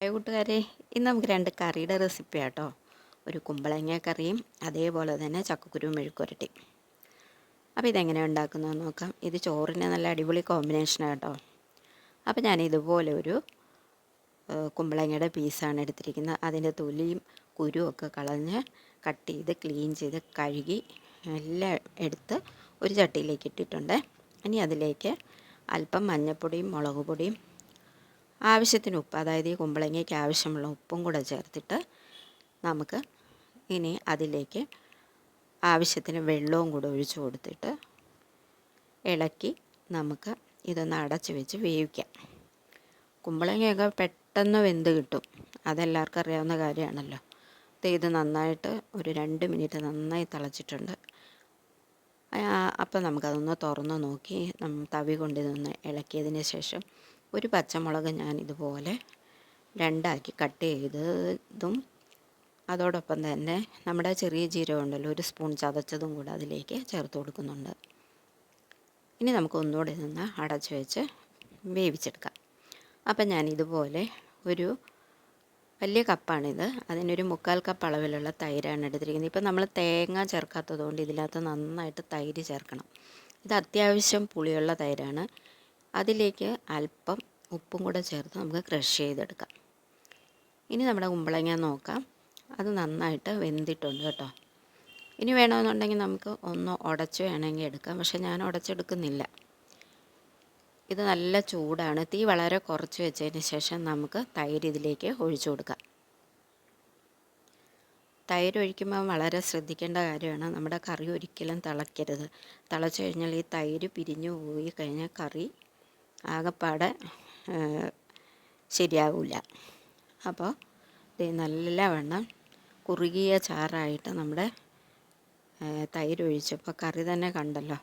Hi കൂട്ടുകാരെ ഇന്ന് നമുക്ക് രണ്ട് കറിയുടെ റെസിപ്പി ആട്ടോ. ഒരു കുമ്പളങ്ങ കറിയും അതേപോലെ തന്നെ ചക്കക്കുരു മെഴുക്കുരട്ടി അപ്പോൾ ഇതെങ്ങനെ ഉണ്ടാക്കുന്നതെന്ന് നോക്കാം. ഇത് ചോറിന് നല്ല അടിപൊളി കോമ്പിനേഷനാണ് കേട്ടോ അപ്പോൾ ഞാൻ ഇതുപോലെ ഒരു കുമ്പളങ്ങയുടെ പീസാണ് എടുത്തിരിക്കുന്നത്. അതിന്റെ തൊലിയും ഒക്കെ കളഞ്ഞ് കട്ട് ചെയ്ത് ക്ലീൻ ചെയ്ത് കഴുകി എല്ലാം എടുത്ത് ഒരു ചട്ടിയിലേക്ക് ഇട്ടിട്ടുണ്ട്. ഇനി അതിലേക്ക് അല്പം മഞ്ഞൾപ്പൊടിയും മുളക് പൊടിയും ആവശ്യത്തിന് ഉപ്പ് അതായത് ഈ കുമ്പളങ്ങയ്ക്ക് ആവശ്യമുള്ള ഉപ്പും കൂടെ ചേർത്തിട്ട് നമുക്ക് ഇനി അതിലേക്ക് ആവശ്യത്തിന് വെള്ളവും കൂടെ ഒഴിച്ചു കൊടുത്തിട്ട് ഇളക്കി നമുക്ക് ഇതൊന്ന് അടച്ച് വെച്ച് വേവിക്കാം. കുമ്പളങ്ങയൊക്കെ പെട്ടെന്ന് വെന്ത് കിട്ടും. അതെല്ലാവർക്കും അറിയാവുന്ന കാര്യമാണല്ലോ. ഇത് നന്നായിട്ട് ഒരു രണ്ട് മിനിറ്റ് നന്നായി തിളച്ചിട്ടുണ്ട്. അപ്പോൾ നമുക്കതൊന്ന് തുറന്ന് നോക്കി തവി കൊണ്ട് ഇതൊന്ന് ഇളക്കിയതിന് ശേഷം ഒരു പച്ചമുളക് ഞാൻ ഇതുപോലെ രണ്ടാക്കി കട്ട് ചെയ്തതും അതോടൊപ്പം തന്നെ നമ്മുടെ ചെറിയ ജീരകം ഉണ്ടല്ലോ ഒരു സ്പൂൺ ചതച്ചതും കൂടെ അതിലേക്ക് ചേർത്ത് കൊടുക്കുന്നുണ്ട്. ഇനി നമുക്ക് ഒന്നുകൂടെ നിന്ന് അടച്ചു വെച്ച് വേവിച്ചെടുക്കാം. അപ്പം ഞാൻ ഇതുപോലെ ഒരു വലിയ കപ്പാണിത്. അതിനൊരു മുക്കാൽ കപ്പ് അളവിലുള്ള തൈരാണ് എടുത്തിരിക്കുന്നത്. ഇപ്പം നമ്മൾ തേങ്ങ ചേർക്കാത്തതുകൊണ്ട് ഇതിനകത്ത് നന്നായിട്ട് തൈര് ചേർക്കണം. ഇത് അത്യാവശ്യം പുളിയുള്ള തൈരാണ്. അതിലേക്ക് അല്പം ഉപ്പും കൂടെ ചേർത്ത് നമുക്ക് ക്രഷ് ചെയ്തെടുക്കാം. ഇനി നമ്മുടെ കുമ്പളങ്ങ നോക്കാം. അത് നന്നായിട്ട് വെന്തിട്ടുണ്ട് കേട്ടോ. ഇനി വേണമെന്നുണ്ടെങ്കിൽ നമുക്ക് ഒന്ന് ഉടച്ച് വേണമെങ്കിൽ എടുക്കാം. പക്ഷെ ഞാൻ ഉടച്ചെടുക്കുന്നില്ല. ഇത് നല്ല ചൂടാണ്. തീ വളരെ കുറച്ച് വെച്ചതിന് ശേഷം നമുക്ക് തൈര് ഇതിലേക്ക് ഒഴിച്ചു കൊടുക്കാം. തൈര് ഒഴിക്കുമ്പോൾ വളരെ ശ്രദ്ധിക്കേണ്ട കാര്യമാണ്. നമ്മുടെ കറി ഒരിക്കലും തിളയ്ക്കരുത്. തിളച്ചു കഴിഞ്ഞാൽ ഈ തൈര് പിരിഞ്ഞു പോയി കഴിഞ്ഞാൽ കറി ആകെപ്പാടെ ശരിയാവില്ല അപ്പോൾ ഇത് നല്ലവണ്ണം കുറുകിയ ചാറായിട്ട് നമ്മുടെ തൈര് ഒഴിച്ചപ്പോൾ കറി തന്നെ കണ്ടല്ലോ.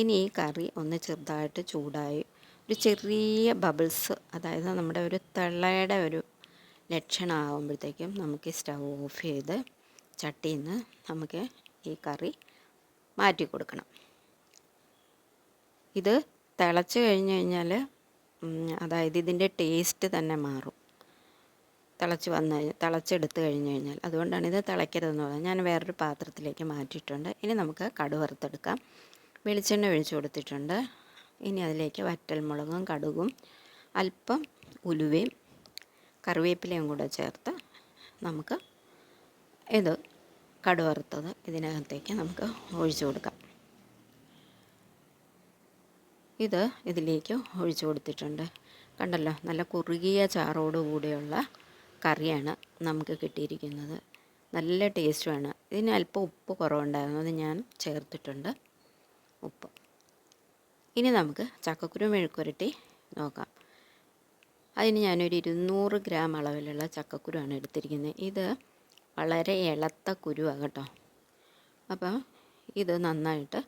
ഇനി ഈ കറി ഒന്ന് ചെറുതായിട്ട് ചൂടായി ഒരു ചെറിയ ബബിൾസ് അതായത് നമ്മുടെ ഒരു തിളയുടെ ഒരു ലക്ഷണമാകുമ്പോഴത്തേക്കും നമുക്ക് സ്റ്റവ് ഓഫ് ചെയ്ത് ചട്ടിയിൽ നിന്ന് നമുക്ക് ഈ കറി മാറ്റി കൊടുക്കണം. ഇത് തിളച്ച് കഴിഞ്ഞ് കഴിഞ്ഞാൽ അതായത് ഇതിന്റെ ടേസ്റ്റ് തന്നെ മാറും. തിളച്ച് വന്ന് തിളച്ചെടുത്ത് കഴിഞ്ഞ് കഴിഞ്ഞാൽ. അതുകൊണ്ടാണ് ഇത് തിളയ്ക്കരുതെന്ന് പറഞ്ഞത്. ഞാൻ വേറൊരു പാത്രത്തിലേക്ക് മാറ്റിയിട്ടുണ്ട്. ഇനി നമുക്ക് കടു വറുത്തെടുക്കാം. വെളിച്ചെണ്ണ ഒഴിച്ചു കൊടുത്തിട്ടുണ്ട്. ഇനി അതിലേക്ക് വറ്റൽമുളകും കടുകും അല്പം ഉലുവയും കറിവേപ്പിലയും കൂടെ ചേർത്ത് നമുക്ക് ഇത് കടുവറുത്തത് ഇതിനകത്തേക്ക് നമുക്ക് ഒഴിച്ചു കൊടുക്കാം. ഇത് ഇതിലേക്ക് ഒഴിച്ചു കൊടുത്തിട്ടുണ്ട്. കണ്ടല്ലോ നല്ല കുറുകിയ ചാറോടുകൂടിയുള്ള കറിയാണ് നമുക്ക് കിട്ടിയിരിക്കുന്നത്. നല്ല ടേസ്റ്റുമാണ് ഇതിന് അല്പം ഉപ്പ് കുറവുണ്ടായിരുന്നു അത് ഞാൻ ചേർത്തിട്ടുണ്ട്. ഉപ്പ്. ഇനി നമുക്ക് ചക്കക്കുരു മെഴുക്കുരട്ടി നോക്കാം. അതിന് ഞാനൊരു ഇരുന്നൂറ് ഗ്രാം അളവിലുള്ള ചക്കക്കുരുവാണ് എടുത്തിരിക്കുന്നത്. ഇത് വളരെ ഇളത്ത കുരുവാണ് കേട്ടോ. അപ്പം ഇത് നന്നായിട്ട്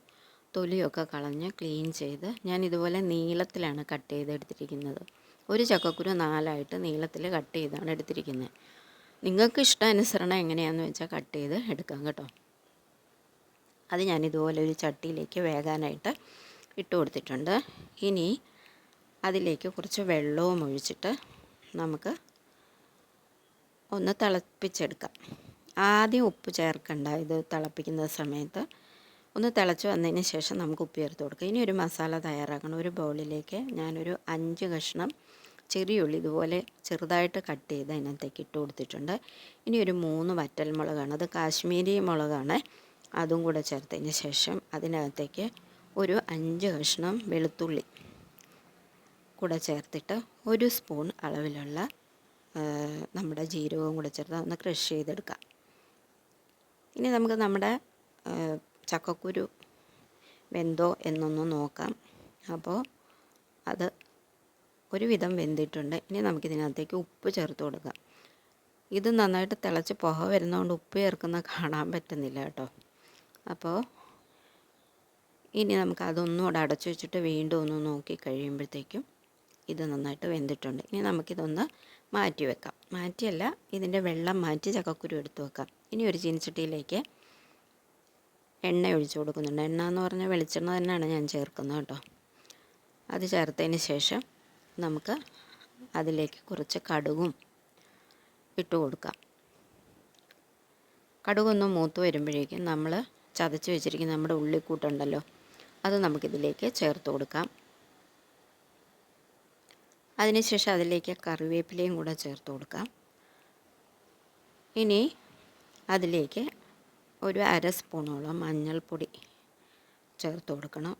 തൊലിയൊക്കെ കളഞ്ഞ് ക്ലീൻ ചെയ്ത് ഞാൻ ഇതുപോലെ നീളത്തിലാണ് കട്ട് ചെയ്ത് എടുത്തിരിക്കുന്നത് ഒരു ചക്കക്കുരു നാലായിട്ട് നീളത്തിൽ കട്ട് ചെയ്താണ് എടുത്തിരിക്കുന്നത്. നിങ്ങൾക്ക് ഇഷ്ടാനുസരണം എങ്ങനെയാണെന്ന് വെച്ചാൽ കട്ട് ചെയ്ത് എടുക്കാം കേട്ടോ. അത് ഞാൻ ഇതുപോലെ ഒരു ചട്ടിയിലേക്ക് വേകാനായിട്ട് ഇട്ട് കൊടുത്തിട്ടുണ്ട്. ഇനി അതിലേക്ക് കുറച്ച് വെള്ളവും ഒഴിച്ചിട്ട് നമുക്ക് ഒന്ന് തിളപ്പിച്ചെടുക്കാം. ആദ്യം ഉപ്പ് ചേർക്കണ്ട ഇത് തിളപ്പിക്കുന്ന സമയത്ത്. ഒന്ന് തിളച്ച് വന്നതിന് ശേഷം നമുക്ക് ഉപ്പ് ചേർത്ത് കൊടുക്കാം. ഇനി ഒരു മസാല തയ്യാറാക്കണം. ഒരു ബൗളിലേക്ക് ഞാനൊരു അഞ്ച് കഷ്ണം ചെറിയ ഉള്ളി ഇതുപോലെ ചെറുതായിട്ട് കട്ട് ചെയ്ത് അതിനകത്തേക്ക് ഇട്ട് കൊടുത്തിട്ടുണ്ട്. ഇനി ഒരു മൂന്ന് വറ്റൽ മുളകാണ് അത് കാശ്മീരി മുളകാണ്. അതും കൂടെ ചേർത്തതിന് ശേഷം അതിനകത്തേക്ക് ഒരു അഞ്ച് കഷ്ണം വെളുത്തുള്ളി കൂടെ ചേർത്തിട്ട് ഒരു സ്പൂൺ അളവിലുള്ള നമ്മുടെ ജീരകവും കൂടെ ചേർത്ത് ഒന്ന് ക്രഷ് ചെയ്തെടുക്കാം. ഇനി നമുക്ക് നമ്മുടെ ചക്കക്കുരു വെന്തോ എന്നൊന്ന് നോക്കാം. അപ്പോൾ അത് ഒരുവിധം വെന്തിട്ടുണ്ട്. ഇനി നമുക്കിതിനകത്തേക്ക് ഉപ്പ് ചേർത്ത് കൊടുക്കാം. ഇത് നന്നായിട്ട് തിളച്ച് പുക വരുന്നതുകൊണ്ട് ഉപ്പ് ചേർക്കുന്ന കാണാൻ പറ്റുന്നില്ല കേട്ടോ. അപ്പോൾ ഇനി നമുക്ക് അതൊന്നുകൂടെ അടച്ചു വെച്ചിട്ട് വീണ്ടും ഒന്ന് നോക്കി കഴിയുമ്പോഴത്തേക്കും ഇത് നന്നായിട്ട് വെന്തിട്ടുണ്ട്. ഇനി നമുക്കിതൊന്ന് മാറ്റി വെക്കാം. മാറ്റിയല്ല ഇതിന്റെ വെള്ളം മാറ്റി ചക്കക്കുരു എടുത്ത് വെക്കാം. ഇനി ഒരു ചീനിച്ചട്ടിയിലേക്ക് എണ്ണ ഒഴിച്ചു കൊടുക്കുന്നുണ്ട്. എണ്ണ എന്ന് പറഞ്ഞാൽ വെളിച്ചെണ്ണ തന്നെയാണ് ഞാൻ ചേർക്കുന്നത് കേട്ടോ. അത് ചേർത്തതിന് ശേഷം നമുക്ക് അതിലേക്ക് കുറച്ച് കടുകും ഇട്ട് കൊടുക്കാം. കടുകൊന്ന് മൂത്ത് വരുമ്പോഴേക്കും നമ്മൾ ചതച്ച് വെച്ചിരിക്കുന്ന നമ്മുടെ ഉള്ളിക്കൂട്ടുണ്ടല്ലോ അത് നമുക്കിതിലേക്ക് ചേർത്ത് കൊടുക്കാം. അതിനുശേഷം അതിലേക്ക് കറിവേപ്പിലയും കൂടെ ചേർത്ത് കൊടുക്കാം. ഇനി അതിലേക്ക് ഒരു അര സ്പൂണോളം മഞ്ഞൾപ്പൊടി ചേർത്ത് കൊടുക്കണം.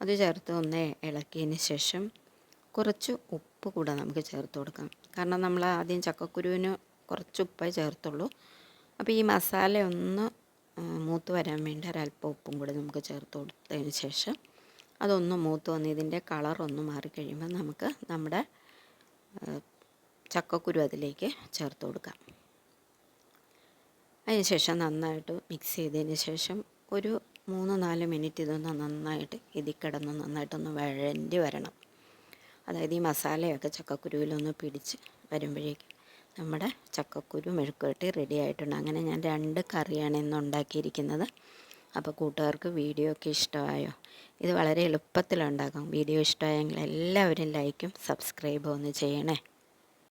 അത് ചേർത്ത് ഒന്ന് ഇളക്കിയതിന് ശേഷം കുറച്ച് ഉപ്പ് കൂടെ നമുക്ക് ചേർത്ത് കൊടുക്കാം. കാരണം നമ്മൾ ആദ്യം ചക്കക്കുരുവിന് കുറച്ച് ഉപ്പേ ചേർത്തുള്ളൂ. അപ്പോൾ ഈ മസാല ഒന്ന് മൂത്ത് വരാൻ വേണ്ടി ഒരല്പം ഉപ്പും കൂടെ നമുക്ക് ചേർത്ത് കൊടുത്തതിന് ശേഷം അതൊന്ന് മൂത്ത് വന്ന് ഇതിന്റെ കളറൊന്ന് മാറിക്കഴിയുമ്പോൾ നമുക്ക് നമ്മുടെ ചക്കക്കുരു അതിലേക്ക് ചേർത്ത് കൊടുക്കാം. അതിനുശേഷം നന്നായിട്ട് മിക്സ് ചെയ്തതിന് ശേഷം ഒരു മൂന്ന് നാല് മിനിറ്റ് ഇതൊന്ന് നന്നായിട്ട് ഇതിൽ കിടന്ന് നന്നായിട്ടൊന്ന് വഴണ്ടി വരണം. അതായത് ഈ മസാലയൊക്കെ ചക്കക്കുരുവിലൊന്ന് പിടിച്ച് വരുമ്പോഴേക്കും നമ്മുടെ ചക്കക്കുരു മെഴുക്കുവരട്ടി റെഡി ആയിട്ടുണ്ട്. അങ്ങനെ ഞാൻ രണ്ട് കറിയാണ് ഇന്ന് ഉണ്ടാക്കിയിരിക്കുന്നത്. അപ്പോൾ കൂട്ടുകാർക്ക് വീഡിയോ ഒക്കെ ഇഷ്ടമായോ? ഇത് വളരെ എളുപ്പത്തിലുണ്ടാക്കാം. വീഡിയോ ഇഷ്ടമായെങ്കിൽ എല്ലാവരും ലൈക്കും സബ്സ്ക്രൈബും ഒന്ന് ചെയ്യണേ.